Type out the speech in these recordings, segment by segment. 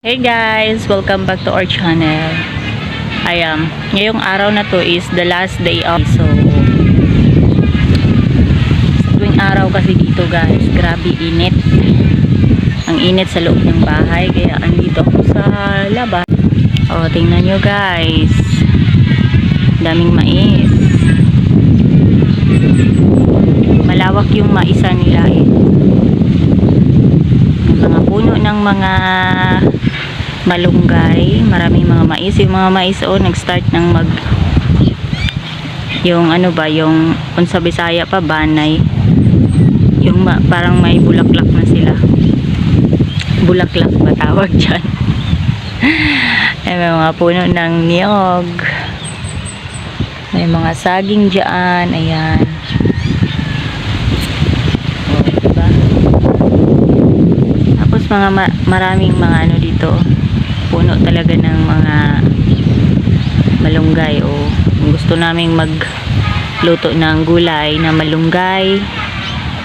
Hey guys! Welcome back to our channel. Am, ngayong araw na to is the last day of so sa tuwing araw kasi dito guys, grabe init. Ang init sa loob ng bahay kaya andito ako sa labas. O, tingnan nyo guys. Daming mais. Malawak yung maisa nila eh. Mga puno ng mga malunggay, maraming mga mais. Yung mga mais oh, nag-start ng mag yung ano ba, yung kung sa Bisaya pa, banay. Yung ma- parang may bulaklak na sila. Bulaklak ba tawag dyan? Ay, may mga puno ng niyog. May mga saging dyan. Ayan. Oh, diba? Tapos mga ma- maraming mga ano dito. Puno talaga ng mga malunggay o gusto naming magluto ng gulay na malunggay.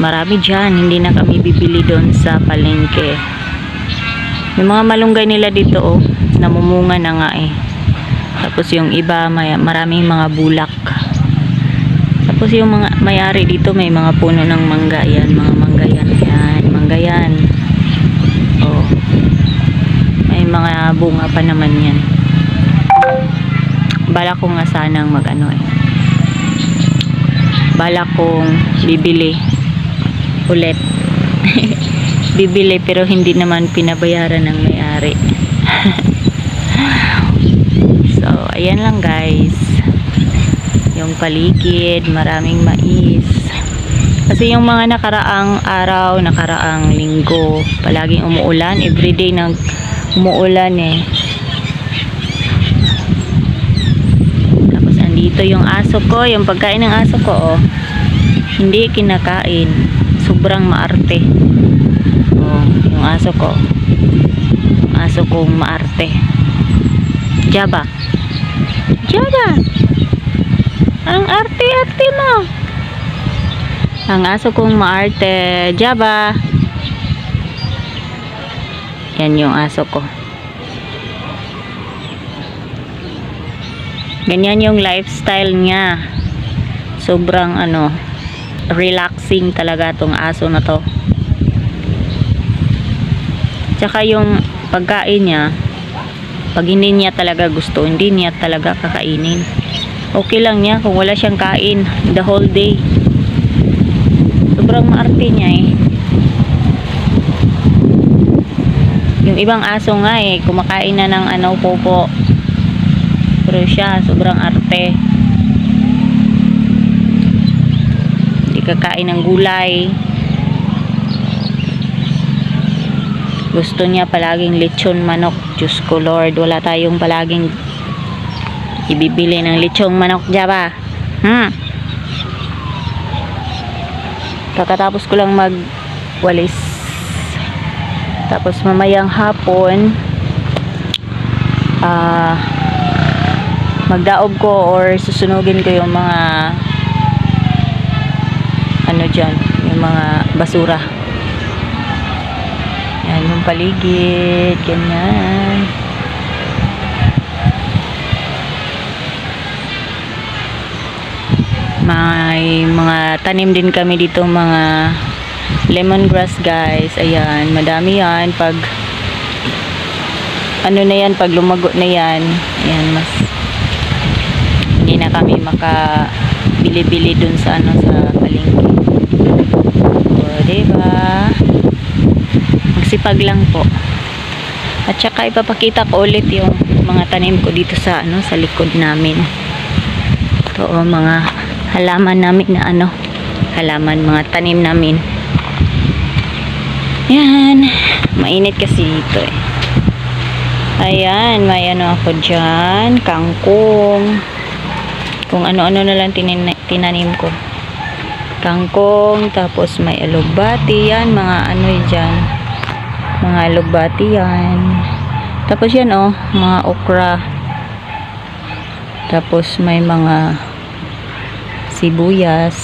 Marami dyan. Hindi na kami bibili doon sa palengke. Yung mga malunggay nila dito oh, namumunga na nga eh. Tapos yung iba may maraming mga bulak. Tapos yung mga may-ari dito may mga puno ng mangga yan, mga mangga yan. Yan, mangga yan. Oh. May mga bunga pa naman yan. Bala ko nga sanang mag ano eh. Bala kong bibili ulit. bibili pero hindi naman pinabayaran ng may-ari. so, ayan lang guys. Yung paligid, maraming mais. Kasi yung mga nakaraang araw, nakaraang linggo, palaging umuulan, everyday nang umuulan eh. Tapos andito yung aso ko, yung pagkain ng aso ko, oh. Hindi kinakain. Sobrang maarte. Oh, yung aso ko. Aso kong maarte. Jaba. Jaba. Ang arte-arte mo. Ang aso kong maarte. Jaba. Yan yung aso ko. Ganyan yung lifestyle niya. Sobrang ano, relaxing talaga tong aso na to. Tsaka yung pagkain niya, pag hindi niya talaga gusto, hindi niya talaga kakainin. Okay lang niya kung wala siyang kain the whole day. Sobrang maarte niya eh. Yung ibang aso nga eh, kumakain na ng ano, popo. Pero siya, sobrang arte. Hindi kakain ng gulay. Gusto niya palaging lechon manok. Diyos ko Lord, wala tayong palaging ibibili ng lechong manok Java. Hmm. Kakatapos ko lang magwalis. Tapos mamayang hapon, ah, magdaob ko or susunugin ko yung mga ano dyan, yung mga basura. Yan yung paligid, ganyan. May mga tanim din kami dito mga lemongrass guys. Ayan, madami yan. Pag ano na yan, pag lumago na yan, ayan, mas hindi na kami maka bili-bili dun sa ano sa palengke. O, diba? Magsipag lang po. At saka ipapakita ko ulit yung mga tanim ko dito sa ano sa likod namin. Ito o, mga halaman namin na ano, halaman, mga tanim namin. Yan. Mainit kasi dito eh. Ayan, may ano ako dyan. Kangkong. Kung ano-ano na lang tinin tinanim ko. Kangkong, tapos may alugbati. Yan, mga ano dyan. Mga alugbati yan. Tapos yan oh, mga okra. Tapos may mga sibuyas.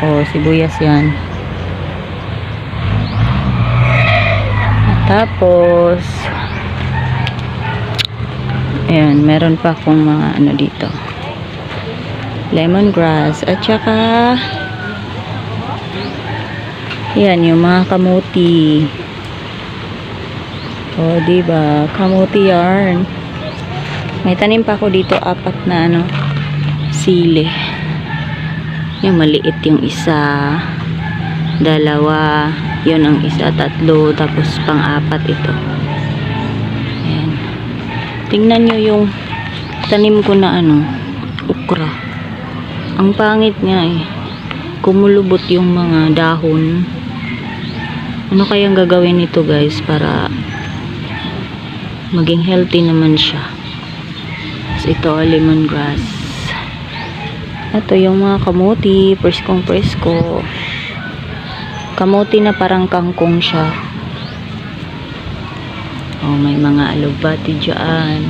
Oh, sibuyas yan. Tapos, Ayan, meron pa akong mga ano dito. Lemongrass. At saka, yan, yung mga kamuti. O, diba? Kamuti yarn. May tanim pa ako dito, apat na ano, sili. Yung maliit yung isa, dalawa, yun ang isa, tatlo, tapos pang-apat ito. Ayan. Tingnan nyo yung tanim ko na ano, ukra. Ang pangit nga eh. Kumulubot yung mga dahon. Ano kayang gagawin nito guys para maging healthy naman siya. So, ito, lemongrass. Ito yung mga kamuti, preskong presko. Kamuti na parang kangkong siya. Oh, may mga alugbati dyan.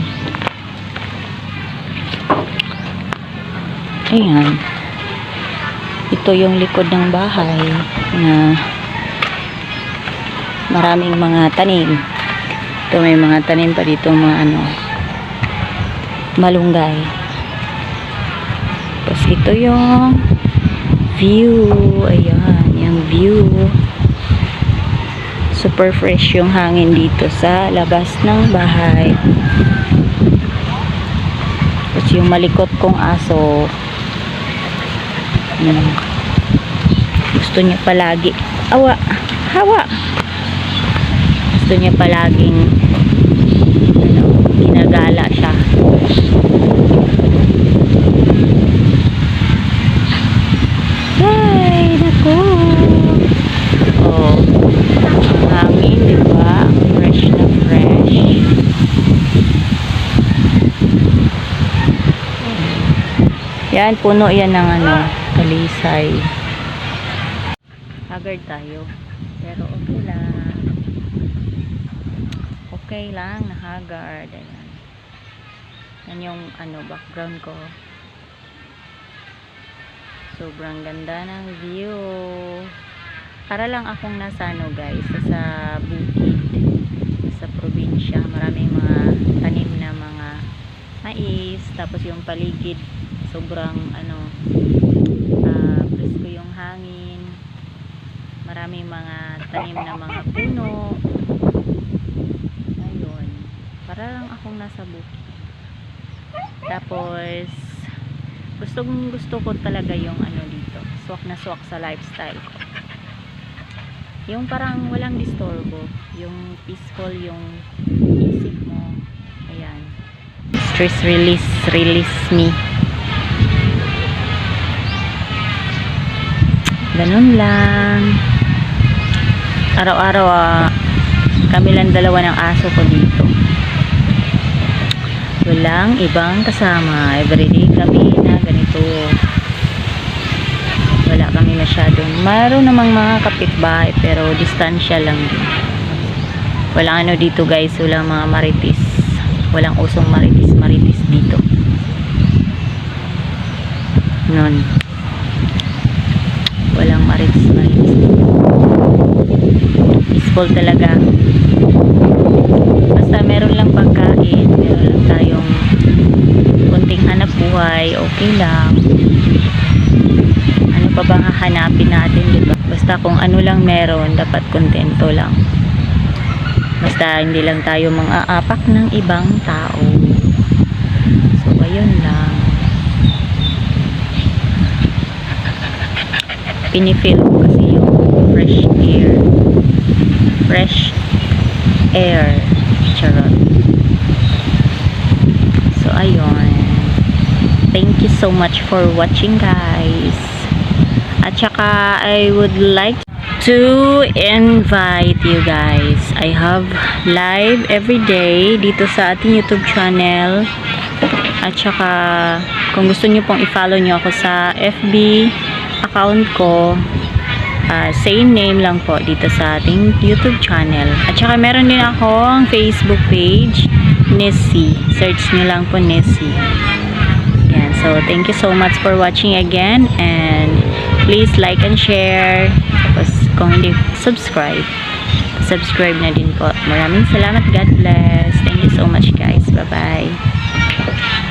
Ayan. Ito yung likod ng bahay na maraming mga tanim. Ito may mga tanim pa dito mga ano malunggay. Tapos ito yung view. Ayan, yung view. Super fresh yung hangin dito sa labas ng bahay. Tapos yung malikot kong aso. Yan. Gusto niya palagi. Awa! Hawa! Gusto niya palaging ano, ginagala siya. Ay, nako! Oh, ang hangin, di ba? Fresh na fresh. Yan, puno yan ng ano, talisay. Haggard tayo. Pero okay lang. Okay lang na haggard. Ayan. Yan yung ano, background ko. Sobrang ganda ng view. Para lang akong nasa ano guys, sa bukid. Sa probinsya. Maraming mga mais. Tapos yung paligid, sobrang ano, ah, presko yung hangin. Maraming mga tanim na mga puno. Ayun. Para lang akong nasa bukid. Tapos, gustong gusto ko talaga yung ano dito. Swak na swak sa lifestyle ko. Yung parang walang disturbo. Yung peaceful yung. Stress release, release me. Ganun lang. Araw-araw ah, kami lang dalawa ng aso ko dito. Walang ibang kasama. Everyday kami na ganito. Wala kami masyadong. Mayroon namang mga kapitbahay pero distansya lang din. Walang ano dito guys. Walang mga maritis. Walang usong maritis maritis dito. Nun. Walang maritis maritis dito. Peaceful talaga. Basta meron lang pagkain, meron lang tayong kunting hanap buhay, okay lang. Ano pa bang hahanapin natin, di ba? Basta kung ano lang meron, dapat kontento lang. Basta hindi lang tayo mga apak ng ibang tao. So, ayun lang. Pinifeel ko kasi yung fresh air. Fresh air. Charot. So, ayun. Thank you so much for watching, guys. At saka, I would like to invite you guys. I have live every day dito sa ating YouTube channel. At saka, kung gusto nyo pong i-follow nyo ako sa FB account ko, ah, same name lang po dito sa ating YouTube channel. At saka meron din akong Facebook page, Nessie. Search nyo lang po Nessie. Yan. So, thank you so much for watching again and please like and share. Tapos, kung hindi subscribe, subscribe na din po. Maraming salamat. God bless. Thank you so much guys. Bye-bye.